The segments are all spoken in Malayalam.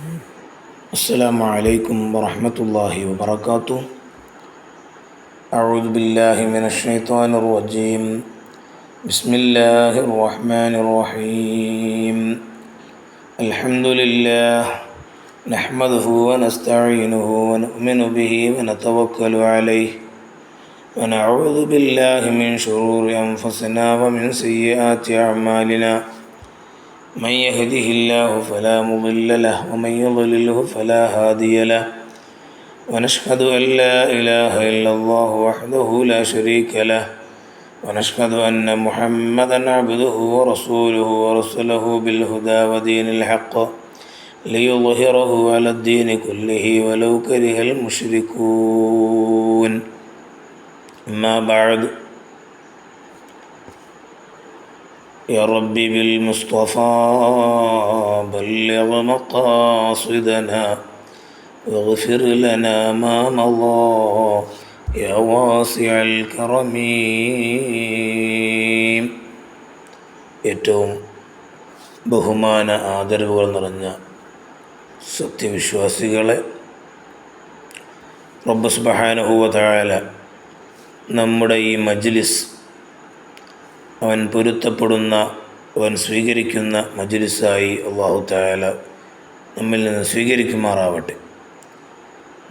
السلام عليكم ورحمة الله وبركاته. أعوذ بالله من الشيطان الرجيم. بسم الله الرحمن الرحيم. الحمد لله نحمده ونستعينه ونؤمن به ونتوكل عليه. ونعوذ بالله من شرور أنفسنا ومن سيئات أعمالنا. من يهده الله فلا مضل له ومن يضلله فلا هادي له. ونشهد أن لا إله إلا الله وحده لا شريك له. ونشهد أن محمدا عبده ورسوله ورسله بالهدى ودين الحق ليظهره على الدين كله ولو كره المشركون. أما بعد يا ربي بالمصطفى بلغ مقاصدنا واغفر لنا ما مضى يا واسع الكرم ഏറ്റവും ബഹുമാന ആദരവുകൾ നിറഞ്ഞ സത്യവിശ്വാസികളെ റബ്ബ് സുബഹാനഹുവതായാല നമ്മുടെ ഈ മജ്ലിസ് അവൻ പൊരുത്തപ്പെടുന്ന അവൻ സ്വീകരിക്കുന്ന മജുരിസായി അള്ളാഹു തായാല നമ്മിൽ നിന്ന് സ്വീകരിക്കുമാറാവട്ടെ.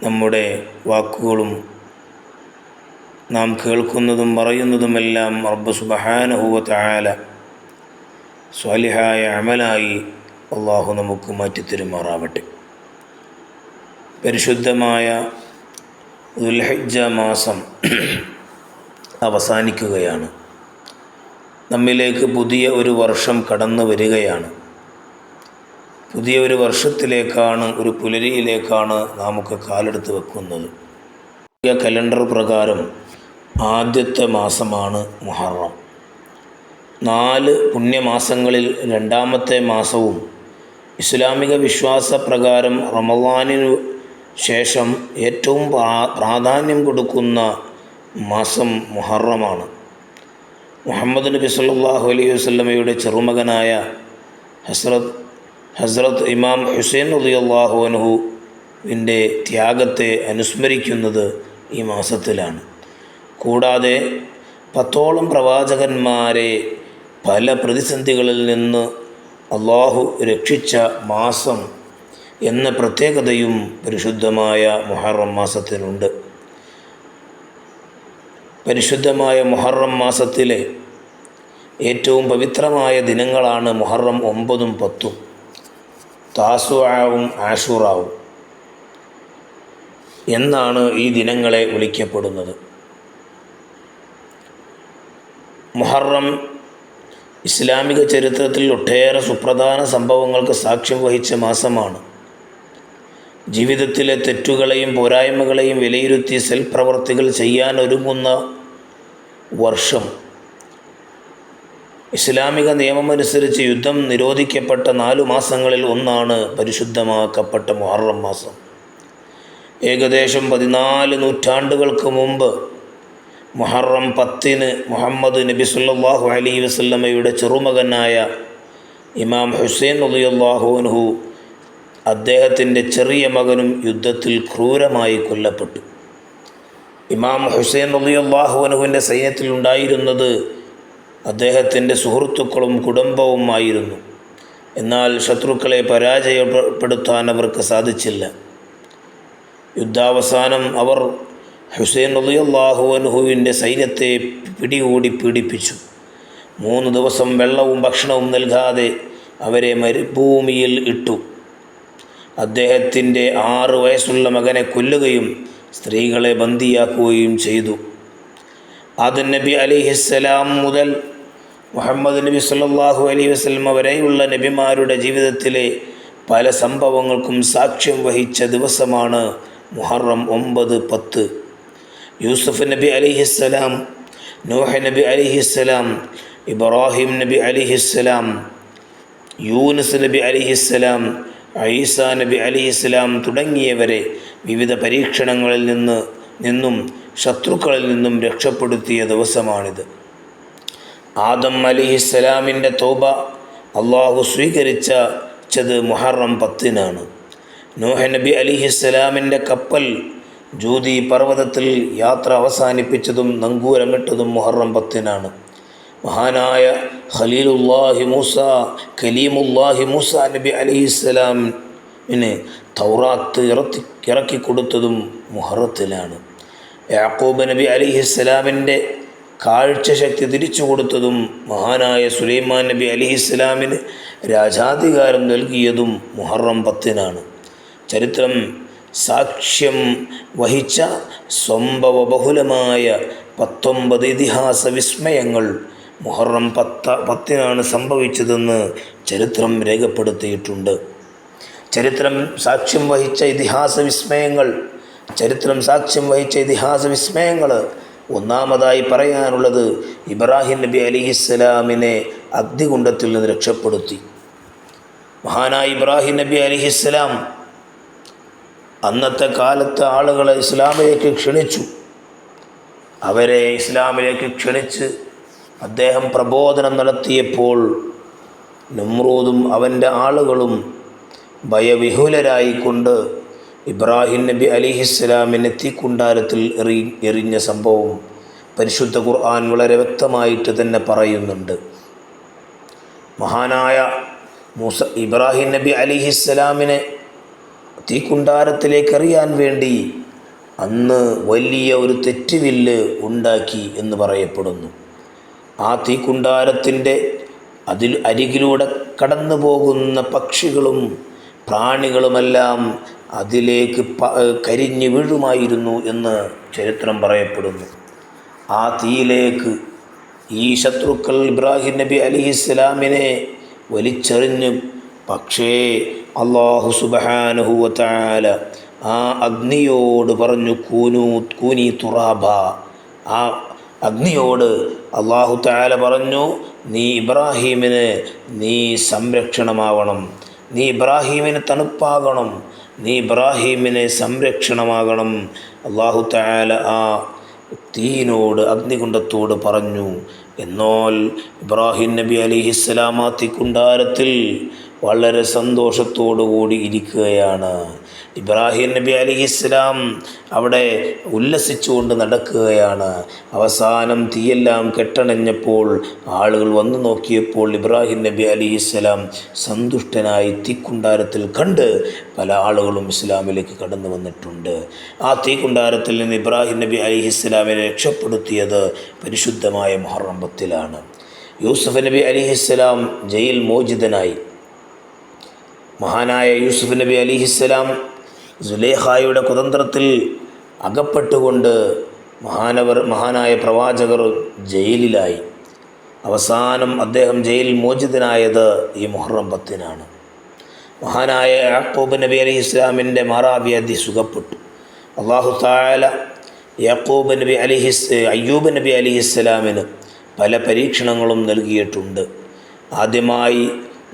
നമ്മുടെ വാക്കുകളും നാം കേൾക്കുന്നതും പറയുന്നതുമെല്ലാം റബ്ബ് സുബഹാനഹുവ തായാല സ്വാലിഹായ അമലായി അള്ളാഹു നമുക്ക് മാറ്റിത്തരുമാറാവട്ടെ. പരിശുദ്ധമായ ദുൽഹജ്ജ മാസം അവസാനിക്കുകയാണ്. നമ്മിലേക്ക് പുതിയ ഒരു വർഷം കടന്നു വരികയാണ്. പുതിയ ഒരു വർഷത്തിലേക്കാണ് ഒരു പുലരിയിലേക്കാണ് നമുക്ക് കാലെടുത്ത് വെക്കുന്നത്. പുതിയ കലണ്ടർ പ്രകാരം ആദ്യത്തെ മാസമാണ് മുഹറം. നാല് പുണ്യമാസങ്ങളിൽ രണ്ടാമത്തെ മാസവും ഇസ്ലാമിക വിശ്വാസപ്രകാരം റമദാനിനു ശേഷം ഏറ്റവും പ്രാധാന്യം കൊടുക്കുന്ന മാസം മുഹറമാണ്. മുഹമ്മദ് നബി സല്ലാഹു അലൈഹി വസ്ലമയുടെ ചെറുമകനായ ഹസ്രത് ഹസ്രത്ത് ഇമാം ഹുസൈൻ അലിയല്ലാഹു അനുഹുവിന്റെ ത്യാഗത്തെ അനുസ്മരിക്കുന്നത് ഈ മാസത്തിലാണ്. കൂടാതെ പത്തോളം പ്രവാചകന്മാരെ പല പ്രതിസന്ധികളിൽ നിന്ന് അള്ളാഹു രക്ഷിച്ച മാസം എന്ന പ്രത്യേകതയും പരിശുദ്ധമായ മുഹറം മാസത്തിനുണ്ട് പരിശുദ്ധമായ മുഹറം മാസത്തിലെ ഏറ്റവും പവിത്രമായ ദിനങ്ങളാണ് മുഹറം ഒമ്പതും പത്തും. താസുവാവും ആഷൂറാവും. എന്നാണ് ഈ ദിനങ്ങളെ വിളിക്കപ്പെടുന്നത്. മുഹറം ഇസ്ലാമിക ചരിത്രത്തിൽ ഒട്ടേറെ സുപ്രധാന സംഭവങ്ങൾക്ക് സാക്ഷ്യം വഹിച്ച മാസമാണ്. ജീവിതത്തിലെ തെറ്റുകളെയും പോരായ്മകളെയും വിലയിരുത്തി സെൽപ്രവർത്തികൾ ചെയ്യാൻ ഒരുങ്ങുന്ന വർഷം. ഇസ്ലാമിക നിയമമനുസരിച്ച് യുദ്ധം നിരോധിക്കപ്പെട്ട നാലു മാസങ്ങളിൽ ഒന്നാണ് പരിശുദ്ധമാക്കപ്പെട്ട മുഹറം മാസം. ഏകദേശം പതിനാല് നൂറ്റാണ്ടുകൾക്ക് മുമ്പ് മുഹറം പത്തിന് മുഹമ്മദ് നബി സല്ലാഹു അലി വസ്ല്ലമ്മയുടെ ചെറുമകനായ ഇമാം ഹുസൈൻ അലിയല്ലാഹുൻഹു അദ്ദേഹത്തിന്റെ ചെറിയ മകനും യുദ്ധത്തിൽ ക്രൂരമായി കൊല്ലപ്പെട്ടു. ഇമാം ഹുസൈൻ അള്ളിയുല്ലാഹുവിന്റെ സൈന്യത്തിൽ ഉണ്ടായിരുന്നത് അദ്ദേഹത്തിന്റെ സുഹൃത്തുക്കളും കുടുംബവുമായിരുന്നു എന്നാൽ ശത്രുക്കളെ പരാജയപ്പെടുത്താൻ അവർക്ക് സാധിച്ചില്ല. യുദ്ധാവസാനം അവർ ഹുസൈൻ അലിയല്ലാഹുവിന്റെ സൈന്യത്തെ പിടികൂടി പീഡിപ്പിച്ചു. മൂന്ന് ദിവസം വെള്ളവും ഭക്ഷണവും നൽകാതെ അവരെ മരുഭൂമിയിൽ ഇട്ടു. അദ്ദേഹത്തിന്റെ ആറു വയസ്സുള്ള മകനെ കൊല്ലുകയും സ്ത്രീകളെ ബന്ദിയാക്കുകയും ചെയ്തു. ആദൻ നബി അലിഹിസ്സലാം മുതൽ മുഹമ്മദ് നബി സല്ലാഹു അലൈ വസ്ലമ വരെയുള്ള നബിമാരുടെ ജീവിതത്തിലെ പല സംഭവങ്ങൾക്കും സാക്ഷ്യം വഹിച്ച ദിവസമാണ് മുഹറം ഒമ്പത് പത്ത്. യൂസുഫ് നബി അലിഹിസ്സലാം നൂഹ നബി അലിഹിസ്സലാം ഇബ്രാഹിം നബി അലിഹിസ്സലാം യൂനസ് നബി അലിഹിസ്സലാം ഐസ നബി അലി ഇസ്ലാം തുടങ്ങിയവരെ വിവിധ പരീക്ഷണങ്ങളിൽ നിന്ന് നിന്നും ശത്രുക്കളിൽ നിന്നും രക്ഷപ്പെടുത്തിയ ദിവസമാണിത്. ആദം അലി ഇസ്ലാമിന്റെ തോബ അള്ളാഹു സ്വീകരിച്ചത് മുഹറം പത്തിനാണ്. നോഹ നബി ഇസ്ലാമിന്റെ കപ്പൽ ജൂതി പർവതത്തിൽ യാത്ര അവസാനിപ്പിച്ചതും നങ്കൂരമിട്ടതും മുഹറം പത്തിനാണ്. മഹാനായ ഖലീലുല്ലാഹി മൂസ കലീമുല്ലാഹി മൂസ നബി അലിഹിസ്സലാമിന് തൗറാത്ത് ഇറത്തി ഇറക്കി കൊടുത്തതും മുഹറത്തിലാണ്. യാക്കൂബ് നബി അലിഹിസ്സലാമിന്റെ കാഴ്ചശക്തി തിരിച്ചു കൊടുത്തതും മഹാനായ സുലൈമാൻ നബി അലിഹിസ്സലാമിന് രാജാധികാരം നൽകിയതും മുഹറം പത്തിനാണ്. ചരിത്രം സാക്ഷ്യം വഹിച്ച സംഭവബഹുലമായ പത്തൊമ്പത് ഇതിഹാസ വിസ്മയങ്ങൾ മുഹറം പത്ത പത്തിനാണ് സംഭവിച്ചതെന്ന് ചരിത്രം രേഖപ്പെടുത്തിയിട്ടുണ്ട്. ചരിത്രം സാക്ഷ്യം വഹിച്ച ഇതിഹാസ വിസ്മയങ്ങൾ ചരിത്രം സാക്ഷ്യം വഹിച്ച ഇതിഹാസ വിസ്മയങ്ങൾ ഒന്നാമതായി പറയാനുള്ളത് ഇബ്രാഹിം നബി അലിഹിസ്സലാമിനെ അഗ്നികുണ്ടത്തിൽ നിന്ന് രക്ഷപ്പെടുത്തി. മഹാനായ ഇബ്രാഹിം നബി അലിഹിസ്സലാം അന്നത്തെ കാലത്ത് ആളുകളെ ഇസ്ലാമിലേക്ക് ക്ഷണിച്ചു. അവരെ ഇസ്ലാമിലേക്ക് ക്ഷണിച്ച് അദ്ദേഹം പ്രബോധനം നടത്തിയപ്പോൾ നമ്രൂദും അവന്റെ ആളുകളും ഭയവിഹുലരായിക്കൊണ്ട് ഇബ്രാഹിം നബി അലിഹിസ്സലാമിനെ തീക്കുണ്ടാരത്തിൽ എറി എറിഞ്ഞ സംഭവം പരിശുദ്ധ ഖുർആൻ വളരെ വ്യക്തമായിട്ട് തന്നെ പറയുന്നുണ്ട്. മഹാനായ മൂസ ഇബ്രാഹിം നബി അലിഹിസ്സലാമിനെ തീക്കുണ്ടാരത്തിലേക്ക് എറിയാൻ വേണ്ടി അന്ന് വലിയ ഒരു തെറ്റുവില്ല് ഉണ്ടാക്കി എന്ന് പറയപ്പെടുന്നു. ആ തീ തീക്കുണ്ടാരത്തിന്റെ അതിൽ അരികിലൂടെ കടന്നു പോകുന്ന പക്ഷികളും പ്രാണികളുമെല്ലാം അതിലേക്ക് പ കരിഞ്ഞു വീഴുമായിരുന്നു എന്ന് ചരിത്രം പറയപ്പെടുന്നു. ആ തീയിലേക്ക് ഈ ശത്രുക്കൾ ഇബ്രാഹിം നബി അലിഹിസ്സലാമിനെ വലിച്ചെറിഞ്ഞ് പക്ഷേ അള്ളാഹു സുബഹാനുഹുവത്താല ആ അഗ്നിയോട് പറഞ്ഞു കൂനു കൂനി തുറാബ. ആ അഗ്നിയോട് അള്ളാഹു താല പറഞ്ഞു നീ ഇബ്രാഹീമിന് നീ സംരക്ഷണമാവണം നീ ഇബ്രാഹീമിന് തണുപ്പാകണം നീ ഇബ്രാഹീമിന് സംരക്ഷണമാകണം. അള്ളാഹു താല ആ തീനോട് അഗ്നികുണ്ടത്തോട് പറഞ്ഞു എന്നാൽ ഇബ്രാഹിം നബി അലിഹിസ്സലാമാ ആ തീക്കുണ്ടാരത്തിൽ വളരെ സന്തോഷത്തോടു കൂടി ഇരിക്കുകയാണ്. ഇബ്രാഹിം നബി അലിഹിസ്ലാം അവിടെ ഉല്ലസിച്ചുകൊണ്ട് നടക്കുകയാണ്. അവസാനം തീയെല്ലാം കെട്ടണഞ്ഞപ്പോൾ ആളുകൾ വന്നു നോക്കിയപ്പോൾ ഇബ്രാഹിം നബി അലിഹിസ്ലാം സന്തുഷ്ടനായി തീക്കുണ്ടാരത്തിൽ കണ്ട് പല ആളുകളും ഇസ്ലാമിലേക്ക് കടന്നു വന്നിട്ടുണ്ട്. ആ തീക്കുണ്ടാരത്തിൽ നിന്ന് ഇബ്രാഹിം നബി അലിഹിസ്ലാമിനെ രക്ഷപ്പെടുത്തിയത് പരിശുദ്ധമായ മുഹറമ്പത്തിലാണ് യൂസുഫ് നബി അലിഹിസ്ലാം ജയിൽ മോചിതനായി. മഹാനായ യൂസുഫ് നബി അലിഹിസ്സലാം സുലേഹായുടെ കുതന്ത്രത്തിൽ അകപ്പെട്ടുകൊണ്ട് മഹാനവർ മഹാനായ പ്രവാചകർ ജയിലിലായി. അവസാനം അദ്ദേഹം ജയിലിൽ മോചിതനായത് ഈ മുഹറം പത്തിനാണ്. മഹാനായ യാക്കൂബ് നബി അലി ഇസ്ലാമിന്റെ മാറാവ്യാധി സുഖപ്പെട്ടു. അള്ളാഹു താല യാക്കൂബ് നബി അലിഹിസ് അയ്യൂബ് നബി അലി ഇസ്ലാമിന് പല പരീക്ഷണങ്ങളും നൽകിയിട്ടുണ്ട്. ആദ്യമായി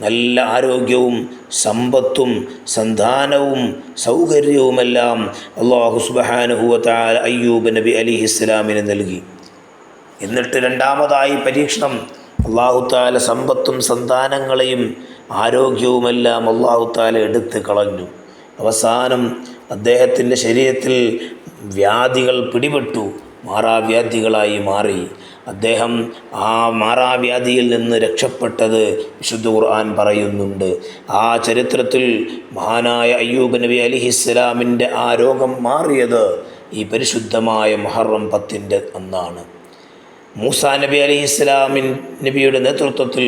നല്ല ആരോഗ്യവും സമ്പത്തും സന്താനവും സൗകര്യവുമെല്ലാം അള്ളാഹു സുബഹാനുഹുവത്താൽ അയ്യൂബ് നബി അലി ഇസ്ലാമിന് നൽകി. എന്നിട്ട് രണ്ടാമതായി പരീക്ഷണം. അള്ളാഹു താല സമ്പത്തും സന്താനങ്ങളെയും ആരോഗ്യവുമെല്ലാം അള്ളാഹു താല എടുത്ത് കളഞ്ഞു. അവസാനം അദ്ദേഹത്തിന്റെ ശരീരത്തിൽ വ്യാധികൾ പിടിപെട്ടു. മാറാവ്യാധികളായി മാറി. അദ്ദേഹം ആ മാറാവ്യാധിയിൽ നിന്ന് രക്ഷപ്പെട്ടത് വിശുദ്ധ ഖുർആൻ പറയുന്നുണ്ട്. ആ ചരിത്രത്തിൽ മഹാനായ അയ്യൂബ് നബി അലിഹിസ്സലാമിന്റെ ആ രോഗം മാറിയത് ഈ പരിശുദ്ധമായ മുഹറം പത്തിന്റെ അന്നാണ് മൂസാ നബി അലിഹിസ്സലാമിൻ നബിയുടെ നേതൃത്വത്തിൽ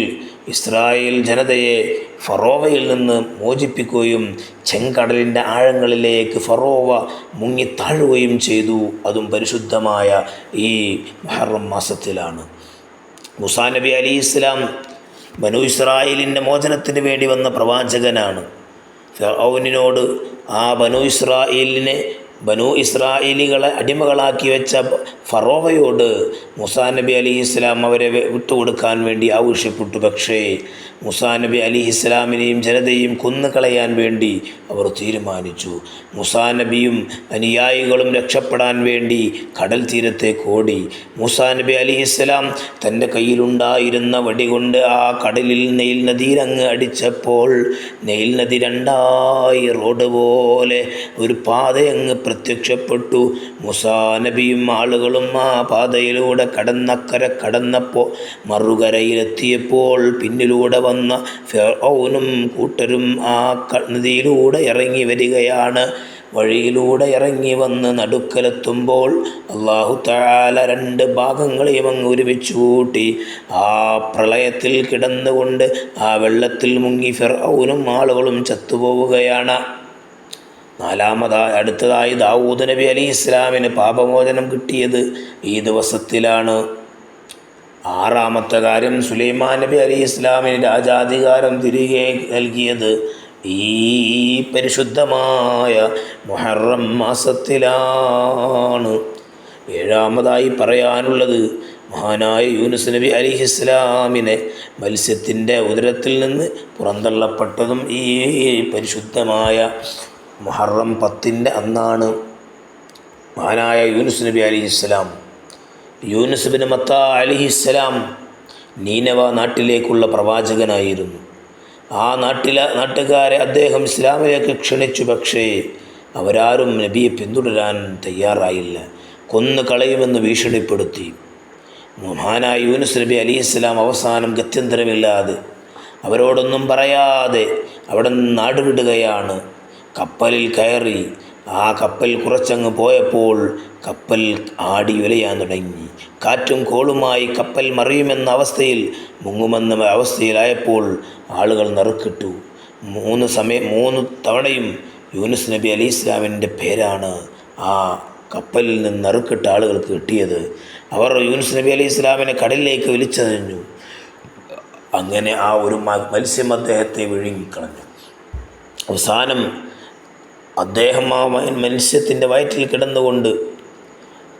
ഇസ്രായേൽ ജനതയെ ഫറോവയിൽ നിന്ന് മോചിപ്പിക്കുകയും ചെങ്കടലിന്റെ ആഴങ്ങളിലേക്ക് ഫറോവ മുങ്ങിത്താഴുകയും ചെയ്തു. അതും പരിശുദ്ധമായ ഈ മുഹറം മാസത്തിലാണ്. മുസാ നബി അലി ഇസ്ലാം ബനു ഇസ്രായേലിന്റെ മോചനത്തിന് വേണ്ടി വന്ന പ്രവാചകനാണ്. ഫൗനിനോട് ആ ബനു ഇസ്രായേലിനെ ബനു ഇസ്രായേലികളെ അടിമകളാക്കി വെച്ച ഫറോവയോട് മുസാ നബി അലി ഇസ്ലാം അവരെ വിട്ടുകൊടുക്കാൻ വേണ്ടി ആവശ്യപ്പെട്ടു. പക്ഷേ മുസാ നബി അലി ഇസ്ലാമിനെയും ജനതയും കൊന്നുകളയാൻ വേണ്ടി അവർ തീരുമാനിച്ചു. മുസാ നബിയും അനുയായികളും രക്ഷപ്പെടാൻ വേണ്ടി കടൽ തീരത്തേക്ക് ഓടി. മുസാ നബി അലി ഇസ്ലാം തന്റെ കയ്യിലുണ്ടായിരുന്ന വടി കൊണ്ട് ആ കടലിൽ നെയിൽ നദിയിലങ്ങ് അടിച്ചപ്പോൾ നെയിൽ നദി രണ്ടായി റോഡ് പോലെ ഒരു പാതയങ്ങ് പ്രത്യക്ഷപ്പെട്ടു. മുസാ നബിയും ആളുകളും ആ പാതയിലൂടെ കടന്നക്കര കടന്നപ്പോൾ മറുകരയിലെത്തിയപ്പോൾ പിന്നിലൂടെ വന്ന ഫിർഔനും കൂട്ടരും ആ നദിയിലൂടെ ഇറങ്ങി വരികയാണ്. വഴിയിലൂടെ ഇറങ്ങി വന്ന് നടുക്കലെത്തുമ്പോൾ അള്ളാഹു താല രണ്ട് ഭാഗങ്ങളെയും അങ്ങ് ഒരുമിച്ച് കൂട്ടി. ആ പ്രളയത്തിൽ കിടന്നുകൊണ്ട് ആ വെള്ളത്തിൽ മുങ്ങി ഫിർഔനും ആളുകളും ചത്തുപോവുകയാണ്. നാലാമതായി അടുത്തതായി ദാവൂദ് നബി അലി ഇസ്ലാമിന് പാപമോചനം കിട്ടിയത് ഈ ദിവസത്തിലാണ്. ആറാമത്തെ കാര്യം സുലൈമാൻ നബി അലി ഇസ്ലാമിന് രാജാധികാരം തിരികെ നൽകിയത് ഈ പരിശുദ്ധമായ മുഹറം മാസത്തിലാണ്. ഏഴാമതായി പറയാനുള്ളത് മഹാനായ യൂനുസ് നബി അലി ഇസ്ലാമിനെ മത്സ്യത്തിന്റെ ഉദരത്തിൽ നിന്ന് പുറന്തള്ളപ്പെട്ടതും ഈ പരിശുദ്ധമായ മുഹറം പത്തിന്റെ അന്നാണ് മഹാനായ യൂനുസ് നബി അലി ഇസ്ലാം യൂനുസ് ബിൻ മത്ത അലിഹിസ്സലാം നീനവ നാട്ടിലേക്കുള്ള പ്രവാചകനായിരുന്നു. ആ നാട്ടിലെ നാട്ടുകാരെ അദ്ദേഹം ഇസ്ലാമിലേക്ക് ക്ഷണിച്ചു പക്ഷേ അവരാരും നബിയെ പിന്തുടരാൻ തയ്യാറായില്ല. കൊന്നു കളയുമെന്ന് ഭീഷണിപ്പെടുത്തി. മഹാനായ യൂനുസ് നബി അലി ഇസ്ലാം അവസാനം ഗത്യന്തരമില്ലാതെ അവരോടൊന്നും പറയാതെ അവിടെ നിന്ന് നാടുവിടുകയാണ്. കപ്പലിൽ കയറി ആ കപ്പൽ കുറച്ചങ്ങ് പോയപ്പോൾ കപ്പൽ ആടി ഉലയാൻ തുടങ്ങി. കാറ്റും കോളുമായി കപ്പൽ മറിയുമെന്ന അവസ്ഥയിൽ മുങ്ങുമെന്ന അവസ്ഥയിലായപ്പോൾ ആളുകൾ നറുക്കിട്ടു. മൂന്ന് സമയം മൂന്ന് തവണയും യൂനുസ് നബി അലി ഇസ്ലാമിന്റെ പേരാണ് ആ കപ്പലിൽ നിന്ന് നറുക്കിട്ട ആളുകൾക്ക് കിട്ടിയത്. അവർ യൂനുസ് നബി അലി ഇസ്ലാമിനെ കടലിലേക്ക് വലിച്ചെറിഞ്ഞു അങ്ങനെ ആ ഒരു മത്സ്യം അദ്ദേഹത്തെ വിഴുങ്ങിക്കളഞ്ഞു. അവസാനം അദ്ദേഹം ആ മത്സ്യത്തിന്റെ വയറ്റിൽ കിടന്നുകൊണ്ട്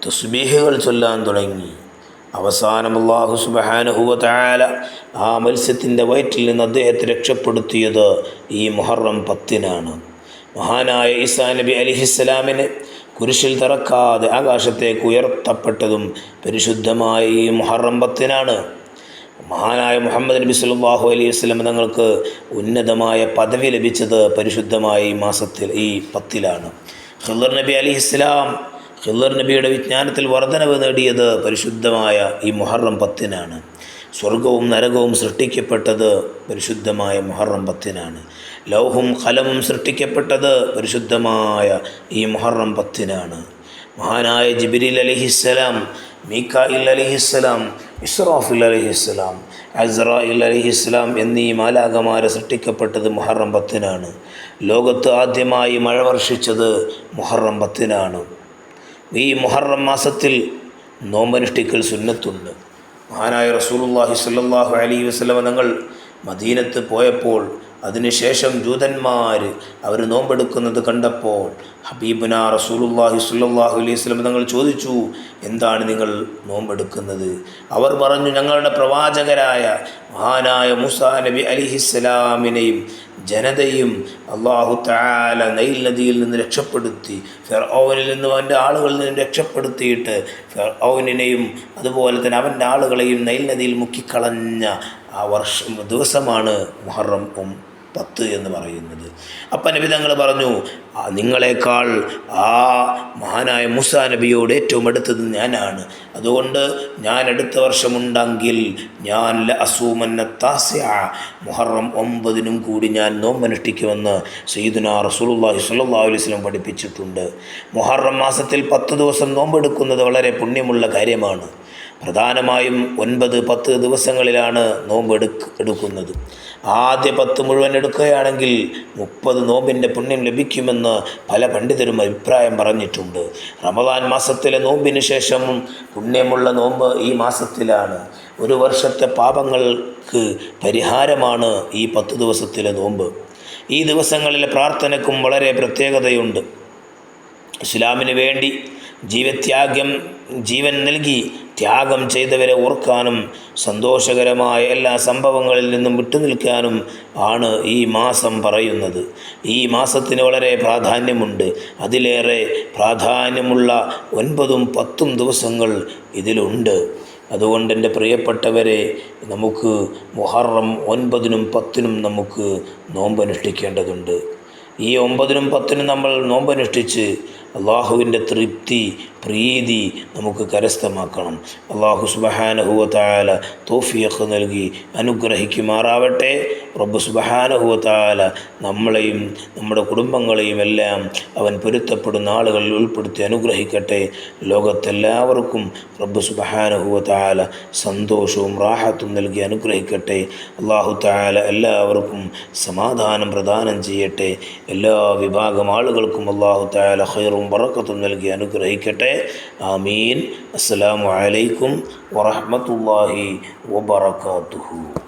തസ്ബീഹുകൾ ചൊല്ലാൻ തുടങ്ങി. അവസാനം അള്ളാഹു സുബഹാനഹുവ ആ മത്സ്യത്തിന്റെ വയറ്റിൽ നിന്ന് അദ്ദേഹത്തെ രക്ഷപ്പെടുത്തിയത് ഈ മുഹറം പത്തിനാണ്. മഹാനായ ഈസാ നബി അലിഹിസ്സലാമിന് കുരിശിൽ തറക്കാതെ ആകാശത്തേക്ക് ഉയർത്തപ്പെട്ടതും പരിശുദ്ധമായ ഈ മുഹറം പത്തിനാണ്. മഹാനായ മുഹമ്മദ് നബി സല്ലല്ലാഹു അലൈഹി വസ്ലം തങ്ങൾക്ക് ഉന്നതമായ പദവി ലഭിച്ചത് പരിശുദ്ധമായ ഈ മാസത്തിൽ ഈ പത്തിലാണ്. ഖിളർ നബി അലി ഇസ്ലാം ഖിളർ നബിയുടെ വിജ്ഞാനത്തിൽ വർധനവ് നേടിയത് പരിശുദ്ധമായ ഈ മുഹറം പത്തിനാണ്. സ്വർഗവും നരകവും സൃഷ്ടിക്കപ്പെട്ടത് പരിശുദ്ധമായ മുഹറം പത്തിനാണ്. ലൗഹും കലമും സൃഷ്ടിക്കപ്പെട്ടത് പരിശുദ്ധമായ ഈ മുഹറം പത്തിനാണ്. മഹാനായ ജിബിരിൽ അലിഹിസ്സലാം മീക്കായിൽ അലിഹിസ്സലാം ഇസ്റാഫിൽ അലിഹിസ്സലാം അസ്രായിൽ അലിഹിസ്സലാം എന്നീ മാലാകമാരെ സൃഷ്ടിക്കപ്പെട്ടത് മുഹറം പത്തിനാണ്. ലോകത്ത് ആദ്യമായി മഴ വർഷിച്ചത് മുഹറം പത്തിനാണ്. ഈ മുഹറം മാസത്തിൽ നോമ്പനുഷ്ഠിക്കൽ സുന്നത്തുണ്ട്. മഹാനായ റസൂലുള്ളാഹി സ്വല്ലല്ലാഹു അലൈഹി അലി തങ്ങൾ മദീനത്ത് പോയപ്പോൾ അതിനുശേഷം ജൂതന്മാർ അവർ നോമ്പെടുക്കുന്നത് കണ്ടപ്പോൾ ഹബീബുന റസൂലുല്ലാഹി സുല്ലാഹു അലൈഹി സ്വലം തങ്ങൾ ചോദിച്ചു എന്താണ് നിങ്ങൾ നോമ്പെടുക്കുന്നത്? അവർ പറഞ്ഞു ഞങ്ങളുടെ പ്രവാചകരായ മഹാനായ മുസാ നബി അലിഹിസ്സലാമിനെയും ജനതയും അള്ളാഹു താല നൈൽ നദിയിൽ നിന്ന് രക്ഷപ്പെടുത്തി ഫിർഔനിൽ നിന്നും അവന്റെ ആളുകളിൽ നിന്ന് രക്ഷപ്പെടുത്തിയിട്ട് ഫിർഔനിനെയും അതുപോലെ തന്നെ അവന്റെ ആളുകളെയും നൈൽ നദിയിൽ മുക്കിക്കളഞ്ഞ ആ വർഷം ദിവസമാണ് മുഹറം പത്ത് എന്ന് പറയുന്നത്. അപ്പം നബി തങ്ങൾ പറഞ്ഞു നിങ്ങളെക്കാൾ ആ മഹാനായ മുസാ നബിയോട് ഏറ്റവും അടുത്തത് ഞാനാണ്. അതുകൊണ്ട് ഞാൻ അടുത്ത വർഷമുണ്ടെങ്കിൽ ഞാൻ അസൂമന്ന താസ്യ മുഹറം ഒമ്പതിനും കൂടി ഞാൻ നോമ്പനുഷ്ഠിക്കുമെന്ന് സയ്യിദുന റസൂലുള്ളാഹി സ്വല്ലല്ലാഹു അലൈഹി വസല്ലം പഠിപ്പിച്ചിട്ടുണ്ട്. മുഹറം മാസത്തിൽ പത്ത് ദിവസം നോമ്പെടുക്കുന്നത് വളരെ പുണ്യമുള്ള കാര്യമാണ്. പ്രധാനമായും ഒൻപത് പത്ത് ദിവസങ്ങളിലാണ് നോമ്പ് എടുക്ക് എടുക്കുന്നത്. ആദ്യ പത്ത് മുഴുവൻ എടുക്കുകയാണെങ്കിൽ മുപ്പത് നോമ്പിന്റെ പുണ്യം ലഭിക്കുമെന്ന് പല പണ്ഡിതരും അഭിപ്രായം പറഞ്ഞിട്ടുണ്ട്. റമദാൻ മാസത്തിലെ നോമ്പിന് ശേഷം പുണ്യമുള്ള നോമ്പ് ഈ മാസത്തിലാണ്. ഒരു വർഷത്തെ പാപങ്ങൾക്ക് പരിഹാരമാണ് ഈ പത്ത് ദിവസത്തിലെ നോമ്പ്. ഈ ദിവസങ്ങളിലെ പ്രാർത്ഥനയ്ക്കും വളരെ പ്രത്യേകതയുണ്ട്. ഇസ്ലാമിന് വേണ്ടി ജീവത്യാഗം ജീവൻ നൽകി ത്യാഗം ചെയ്തവരെ ഓർക്കാനും സന്തോഷകരമായ എല്ലാ സംഭവങ്ങളിൽ നിന്നും വിട്ടുനിൽക്കാനും ആണ് ഈ മാസം പറയുന്നത്. ഈ മാസത്തിന് വളരെ പ്രാധാന്യമുണ്ട്. അതിലേറെ പ്രാധാന്യമുള്ള ഒൻപതും പത്തും ദിവസങ്ങൾ ഇതിലുണ്ട്. അതുകൊണ്ട് എന്റെ പ്രിയപ്പെട്ടവരെ നമുക്ക് മുഹറം ഒൻപതിനും പത്തിനും നമുക്ക് നോമ്പനുഷ്ഠിക്കേണ്ടതുണ്ട്. ഈ ഒമ്പതിനും പത്തിനും നമ്മൾ നോമ്പനുഷ്ഠിച്ച് അള്ളാഹുവിന്റെ തൃപ്തി പ്രീതി നമുക്ക് കരസ്ഥമാക്കണം. അള്ളാഹു സുബഹാനഹുവത്താല തോഫിയക്ക് നൽകി അനുഗ്രഹിക്കുമാറാവട്ടെ. റബ്ബ് സുബഹാനഹുവത്താല നമ്മളെയും നമ്മുടെ കുടുംബങ്ങളെയും എല്ലാം അവൻ പൊരുത്തപ്പെടുന്ന ആളുകളിൽ ഉൾപ്പെടുത്തി അനുഗ്രഹിക്കട്ടെ. ലോകത്തെല്ലാവർക്കും റബ്ബ് സുബഹാനഹുവത്താല സന്തോഷവും റാഹത്തും നൽകി അനുഗ്രഹിക്കട്ടെ. അള്ളാഹു താല എല്ലാവർക്കും സമാധാനം പ്രദാനം ചെയ്യട്ടെ. എല്ലാ വിഭാഗം ആളുകൾക്കും അള്ളാഹു താല ഖൈറും ബറക്കത്തും നൽകി അനുഗ്രഹിക്കട്ടെ. ആമീൻ. അസ്സലാമു അലൈക്കും വറഹ്മത്തുള്ളാഹി വബറകാതുഹു.